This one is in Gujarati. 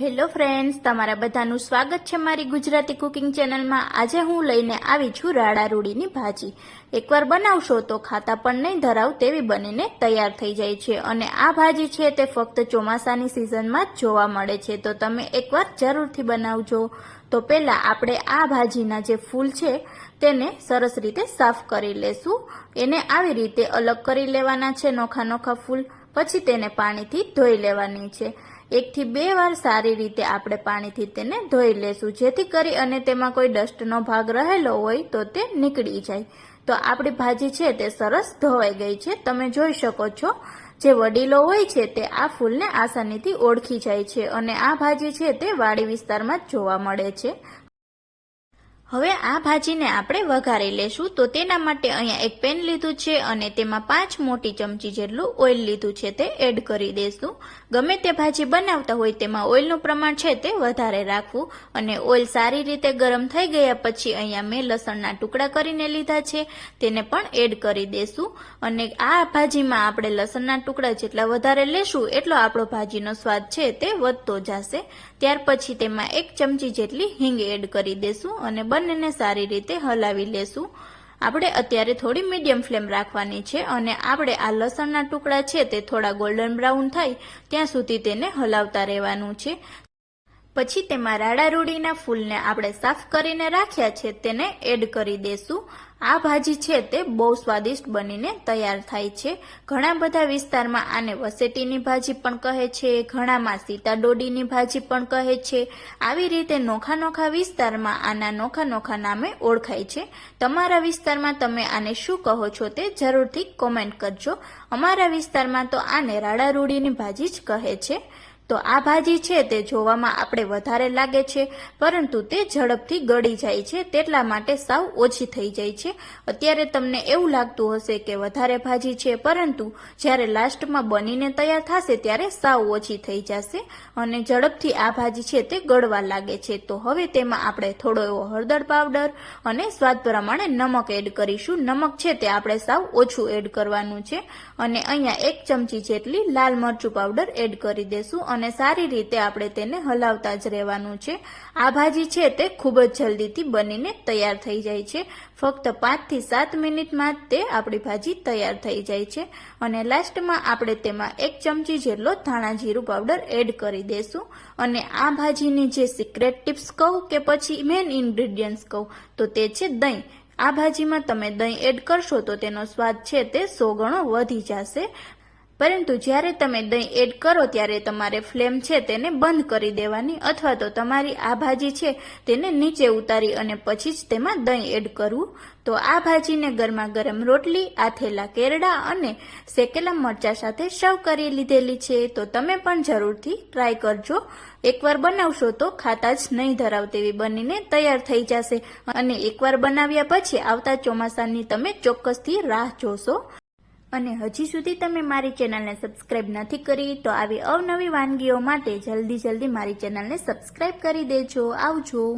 હેલો ફ્રેન્ડ્સ, તમારા બધાનું સ્વાગત છે મારી ગુજરાતી કુકિંગ ચેનલમાં. આજે હું લઈને આવી છું રાડા રૂડીની ભાજી. એકવાર બનાવશો તો ખાતા પણ નહીં ધરાવ તેવી બનીને તૈયાર થઈ જાય છે. અને આ ભાજી છે તે ફક્ત ચોમાસાની સિઝનમાં જ જોવા મળે છે. તો તમે એકવાર જરૂરથી બનાવજો. તો પહેલાં આપણે આ ભાજીના જે ફૂલ છે તેને સરસ રીતે સાફ કરી લેશું. એને આવી રીતે અલગ કરી લેવાના છે નોખા નોખા ફૂલ. પછી તેને પાણીથી ધોઈ લેવાની છે. એકથી બે વાર સારી રીતે આપણે પાણીથી તેને ધોઈ લેશું. જેથી કરી અને તેમાં કોઈ ડસ્ટનો ભાગ રહેલો હોય તો તે નીકળી જાય. તો આપણી ભાજી છે તે સરસ ધોવાઈ ગઈ છે. તમે જોઈ શકો છો. જે વડીલો હોય છે તે આ ફૂલને આસાનીથી ઓળખી જાય છે અને આ ભાજી છે તે વાડી વિસ્તારમાં જ જોવા મળે છે. હવે આ ભાજીને આપણે વઘારી લેશું. તો તેના માટે અહીંયા એક પેન લીધું છે અને તેમાં પાંચ મોટી ચમચી જેટલું ઓઇલ લીધું છે તે એડ કરી દેશું. ગમે તે ભાજી બનાવતા હોય તેમાં ઓઇલનું પ્રમાણ છે તે વધારે રાખવું. અને ઓઇલ સારી રીતે ગરમ થઈ ગયા પછી અહીંયા મેં લસણના ટુકડા કરીને લીધા છે. તેને પણ એડ કરી દેશું. અને આ ભાજીમાં આપણે લસણના ટુકડા જેટલા વધારે લેશું એટલો આપણો ભાજીનો સ્વાદ છે તે વધતો જશે. ત્યાર પછી તેમાં એક ચમચી જેટલી હિંગ એડ કરી દઈશું અને બંનેને સારી રીતે હલાવી લેશું. આપણે અત્યારે થોડી મીડિયમ ફ્લેમ રાખવાની છે અને આપણે આ લસણના ટુકડા છે તે થોડા ગોલ્ડન બ્રાઉન થાય ત્યાં સુધી તેને હલાવતા રહેવાનું છે. પછી તેમાં રાડારૂડીના ફૂલને આપણે સાફ કરીને રાખ્યા છે, તેને એડ કરી દેશું. આ ભાજી છે તે બહુ સ્વાદિષ્ટ બનીને તૈયાર થાય છે. ઘણા બધા વિસ્તારમાં આને વસેટીની ભાજી પણ કહે છે, ઘણામાં સીતા ડોડીની ભાજી પણ કહે છે. આવી રીતે નોખા નોખા વિસ્તારમાં આના નોખા નોખા નામે ઓળખાય છે. તમારા વિસ્તારમાં તમે આને શું કહો છો તે જરૂરથી કોમેન્ટ કરજો. અમારા વિસ્તારમાં તો આને રાડારૂડીની ભાજી જ કહે છે. તો આ ભાજી છે તે જોવામાં આપણે વધારે લાગે છે, પરંતુ તે ઝડપથી ગળી જાય છે, તેટલા માટે સાવ ઓછી થઈ જાય છે. અત્યારે તમને એવું લાગતું હશે કે વધારે ભાજી છે, પરંતુ જ્યારે લાસ્ટમાં બનીને તૈયાર થશે ત્યારે સાવ ઓછી થઈ જશે અને ઝડપથી આ ભાજી છે તે ગળવા લાગે છે. તો હવે તેમાં આપણે થોડો એવો હળદર પાવડર અને સ્વાદ પ્રમાણે નમક એડ કરીશું. નમક છે તે આપણે સાવ ઓછું એડ કરવાનું છે અને અહીંયા એક ચમચી જેટલી લાલ મરચું પાવડર એડ કરી દેશું અને સારી રીતે આપણે તેને હલાવતા જ રહેવાનું છે. આ ભાજી છે તે ખૂબ જ જલ્દીથી બનીને તૈયાર થઈ જાય છે. ફક્ત પાંચથી સાત મિનિટમાં તે આપણી ભાજી તૈયાર થઈ જાય છે અને લાસ્ટમાં આપણે તેમાં એક ચમચી જેટલો ધાણા જીરું પાવડર એડ કરી દેશું. અને આ ભાજીની જે સિક્રેટ ટિપ્સ કહું કે પછી મેઇન ઇન્ગ્રીડિયન્ટ્સ કહું, તો તે છે દહીં. આ ભાજીમાં તમે દહીં એડ કરશો તો તેનો સ્વાદ છે તે સો ગણો વધી જશે. પરંતુ જ્યારે તમે દહીં એડ કરો ત્યારે તમારે ફ્લેમ છે તેને બંધ કરી દેવાની અથવા તો તમારી આ ભાજી છે તેને નીચે ઉતારી અને પછી જ તેમાં દહીં એડ કરવું. તો આ ભાજીને ગરમા ગરમ રોટલી, આથેલા કેરડા અને શેકેલા મરચા સાથે સર્વ કરી લીધેલી છે. તો તમે પણ જરૂરથી ટ્રાય કરજો. એકવાર બનાવશો તો ખાતા જ નહીં ધરાવ તેવી બનીને તૈયાર થઈ જશે. અને એકવાર બનાવ્યા પછી આવતા ચોમાસાની તમે ચોક્કસથી રાહ જોશો. અને હજી સુધી તમે મારી ચેનલને સબસ્ક્રાઇબ નથી કરી, તો આવી અવનવી વાનગીઓ માટે જલ્દી જલ્દી મારી ચેનલને સબસ્ક્રાઇબ કરી દેજો. આવજો.